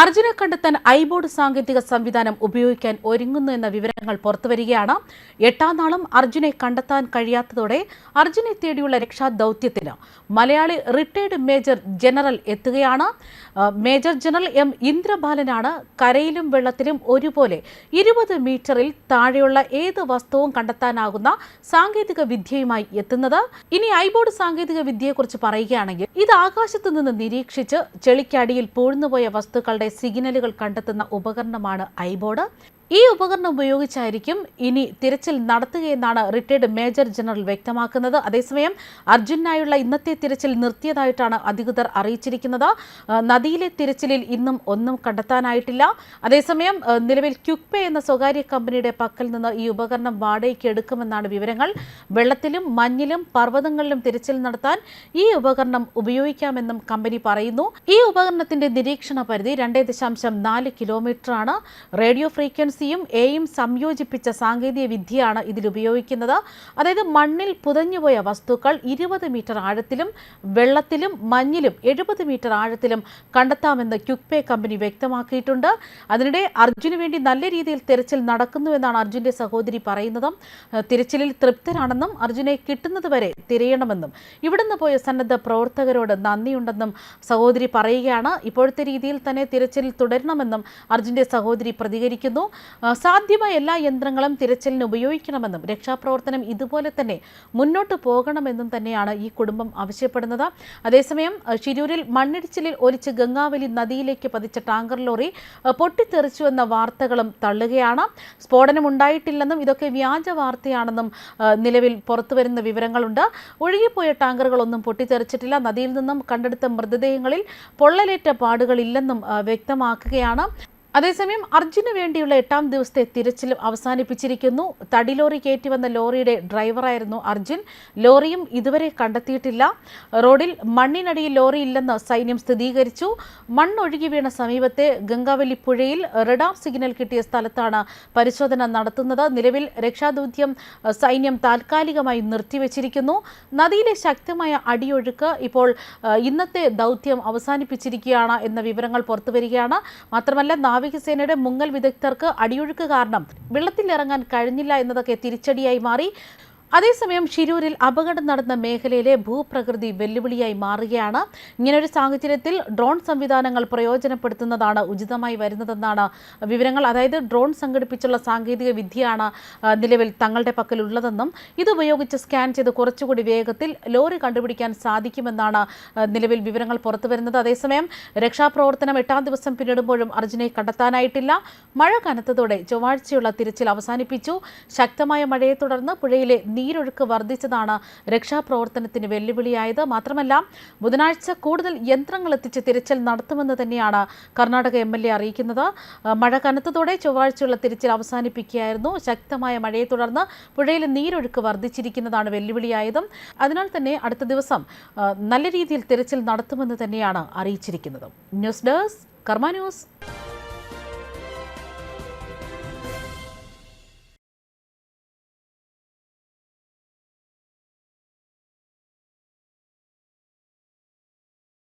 അർജുനെ കണ്ടെത്താൻ ഐബോർഡ് സാങ്കേതിക സംവിധാനം ഉപയോഗിക്കാൻ ഒരുങ്ങുന്നു എന്ന വിവരങ്ങൾ പുറത്തുവരികയാണ്. എട്ടാം നാളും അർജുനെ കണ്ടെത്താൻ കഴിയാത്തതോടെ അർജുനെ തേടിയുള്ള രക്ഷാ ദൗത്യത്തിന് മലയാളി റിട്ടയർഡ് മേജർ ജനറൽ എത്തുകയാണ്. മേജർ ജനറൽ എം ഇന്ദ്രബാലനാണ് കരയിലും വെള്ളത്തിലും ഒരുപോലെ ഇരുപത് മീറ്ററിൽ താഴെയുള്ള ഏത് വസ്തുവും കണ്ടെത്താനാകുന്ന സാങ്കേതിക വിദ്യയുമായി എത്തുന്നത്. ഇനി ഐബോർഡ് സാങ്കേതിക വിദ്യയെക്കുറിച്ച് പറയുകയാണെങ്കിൽ ഇത് ആകാശത്തു നിന്ന് നിരീക്ഷിച്ച് ചെളിക്കടിയിൽ പൂഴ്ന്നുപോയ വസ്തുക്കളുടെ സിഗ്നലുകൾ കണ്ടെത്തുന്ന ഉപകരണമാണ് ഐബോർഡ്. ഈ ഉപകരണം ഉപയോഗിച്ചായിരിക്കും ഇനി തിരച്ചിൽ നടത്തുകയെന്നാണ് റിട്ടയർഡ് മേജർ ജനറൽ വ്യക്തമാക്കുന്നത്. അതേസമയം അർജുനായുള്ള ഇന്നത്തെ തിരച്ചിൽ നിർത്തിയതായിട്ടാണ് അധികൃതർ അറിയിച്ചിരിക്കുന്നത്. നദിയിലെ തിരച്ചിലിൽ ഇന്നും ഒന്നും കണ്ടെത്താനായിട്ടില്ല. അതേസമയം നിലവിൽ ക്യുക്പേ എന്ന സ്വകാര്യ കമ്പനിയുടെ പക്കൽ നിന്ന് ഈ ഉപകരണം വാടകയ്ക്ക് എടുക്കുമെന്നാണ് വിവരങ്ങൾ. വെള്ളത്തിലും മഞ്ഞിലും പർവതങ്ങളിലും തിരച്ചിൽ നടത്താൻ ഈ ഉപകരണം ഉപയോഗിക്കാമെന്നും കമ്പനി പറയുന്നു. ഈ ഉപകരണത്തിന്റെ നിരീക്ഷണ പരിധി രണ്ടേ ദശാംശം നാല് കിലോമീറ്ററാണ്. റേഡിയോ ഫ്രീക്വൻസിയും എയും സംയോജിപ്പിച്ച സാങ്കേതിക വിദ്യയാണ് ഇതിലുപയോഗിക്കുന്നത് അതായത് മണ്ണിൽ പുതഞ്ഞുപോയ വസ്തുക്കൾ ഇരുപത് മീറ്റർ ആഴത്തിലും വെള്ളത്തിലും മഞ്ഞിലും എഴുപത് മീറ്റർ ആഴത്തിലും കണ്ടെത്താമെന്ന് ക്യുക്പേ കമ്പനി വ്യക്തമാക്കിയിട്ടുണ്ട്. അതിനിടെ അർജുന് വേണ്ടി നല്ല രീതിയിൽ തിരച്ചിൽ നടക്കുന്നുവെന്നാണ് അർജുന്റെ സഹോദരി പറയുന്നത്. തിരച്ചിലിൽ തൃപ്തരാണെന്നും അർജുനെ കിട്ടുന്നതുവരെ തിരയണമെന്നും. ഇവിടുന്ന് പോയ സന്നദ്ധ പ്രവർത്തകരോട് നന്ദിയുണ്ടെന്നും സഹോദരി പറയുകയാണ്. ഇപ്പോഴത്തെ രീതിയിൽ തന്നെ തിരച്ചിൽ തുടരണമെന്നും അർജുന്റെ സഹോദരി പ്രതികരിക്കുന്നു. സാധ്യമായ എല്ലാ യന്ത്രങ്ങളും തിരച്ചിലിന് ഉപയോഗിക്കണമെന്നും രക്ഷാപ്രവർത്തനം ഇതുപോലെ തന്നെ മുന്നോട്ട് പോകണമെന്നും തന്നെയാണ് ഈ കുടുംബം ആവശ്യപ്പെടുന്നത്. അതേസമയം ശിരൂരിൽ മണ്ണിടിച്ചിലിൽ ഒലിച്ച് ഗംഗാവലി നദിയിലേക്ക് പതിച്ച ടാങ്കർ ലോറി പൊട്ടിത്തെറിച്ചുവെന്ന വാർത്തകളും തള്ളുകയാണ്. സ്ഫോടനം ഉണ്ടായിട്ടില്ലെന്നും ഇതൊക്കെ വ്യാജ വാർത്തയാണെന്നും നിലവിൽ പുറത്തുവരുന്ന വിവരങ്ങളുണ്ട്. ഒഴുകിപ്പോയ ടാങ്കറുകളൊന്നും പൊട്ടിത്തെറിച്ചിട്ടില്ല. നദിയിൽ നിന്നും കണ്ടെടുത്ത മൃതദേഹങ്ങളിൽ പൊള്ളലേറ്റ പാടുകളില്ലെന്നും വ്യക്തമാക്കുകയാണ്. അതേസമയം അർജുന് വേണ്ടിയുള്ള എട്ടാം ദിവസത്തെ തിരച്ചിൽ അവസാനിപ്പിച്ചിരിക്കുന്നു. തടിലോറി കയറ്റി വന്ന ലോറിയുടെ ഡ്രൈവറായിരുന്നു അർജുൻ. ലോറിയും ഇതുവരെ കണ്ടെത്തിയിട്ടില്ല. റോഡിൽ മണ്ണിനടിയിൽ ലോറി ഇല്ലെന്ന് സൈന്യം സ്ഥിരീകരിച്ചു. മണ്ണൊഴുകി വീണ സമീപത്തെ ഗംഗാവലി പുഴയിൽ റഡാർ സിഗ്നൽ കിട്ടിയ സ്ഥലത്താണ് പരിശോധന നടത്തുന്നത്. നിലവിൽ രക്ഷാദൗത്യം സൈന്യം താൽക്കാലികമായി നിർത്തിവെച്ചിരിക്കുന്നു. നദിയിലെ ശക്തമായ അടിയൊഴുക്ക് ഇപ്പോൾ ഇന്നത്തെ ദൗത്യം അവസാനിപ്പിച്ചിരിക്കുകയാണ് എന്ന വിവരങ്ങൾ പുറത്തുവരികയാണ്. മാത്രമല്ല നാവികസേനയുടെ മുങ്ങൽ വിദഗ്ധർക്ക് അടിയൊഴുക്ക് കാരണം വെള്ളത്തിലിറങ്ങാൻ കഴിഞ്ഞില്ല എന്നതൊക്കെ തിരിച്ചടിയായി മാറി. അതേസമയം ഷിരൂരിൽ അപകടം നടന്ന മേഖലയിലെ ഭൂപ്രകൃതി വെല്ലുവിളിയായി മാറുകയാണ്. ഇങ്ങനൊരു സാഹചര്യത്തിൽ ഡ്രോൺ സംവിധാനങ്ങൾ പ്രയോജനപ്പെടുത്തുന്നതാണ് ഉചിതമായി വരുന്നതെന്നാണ് വിവരങ്ങൾ. അതായത് ഡ്രോൺ സംഘടിപ്പിച്ചുള്ള സാങ്കേതിക വിദ്യയാണ് നിലവിൽ തങ്ങളുടെ പക്കലുള്ളതെന്നും ഇതുപയോഗിച്ച് സ്കാൻ ചെയ്ത് കുറച്ചുകൂടി വേഗത്തിൽ ലോറി കണ്ടുപിടിക്കാൻ സാധിക്കുമെന്നാണ് നിലവിൽ വിവരങ്ങൾ പുറത്തുവരുന്നത് അതേസമയം രക്ഷാപ്രവർത്തനം എട്ടാം ദിവസം പിന്നിടുമ്പോഴും അർജുനെ കണ്ടെത്താനായിട്ടില്ല. മഴ കനത്തതോടെ ചൊവ്വാഴ്ചയുള്ള തിരച്ചിൽ അവസാനിപ്പിച്ചു. ശക്തമായ മഴയെ തുടർന്ന് പുഴയിലെ നീരൊഴുക്ക് വർദ്ധിച്ചതാണ് രക്ഷാപ്രവർത്തനത്തിന് വെല്ലുവിളിയായത്. മാത്രമല്ല ബുധനാഴ്ച കൂടുതൽ യന്ത്രങ്ങൾ എത്തിച്ച് തിരച്ചിൽ നടത്തുമെന്ന് തന്നെയാണ് കർണാടക എം അറിയിക്കുന്നത്. മഴ കനത്തതോടെ ചൊവ്വാഴ്ചയുള്ള തിരച്ചിൽ അവസാനിപ്പിക്കുകയായിരുന്നു. ശക്തമായ മഴയെ തുടർന്ന് പുഴയിൽ നീരൊഴുക്ക് വർദ്ധിച്ചിരിക്കുന്നതാണ് വെല്ലുവിളിയായതും. അതിനാൽ തന്നെ അടുത്ത ദിവസം നല്ല രീതിയിൽ തിരച്ചിൽ നടത്തുമെന്ന് തന്നെയാണ് അറിയിച്ചിരിക്കുന്നത്. News desk Karma news.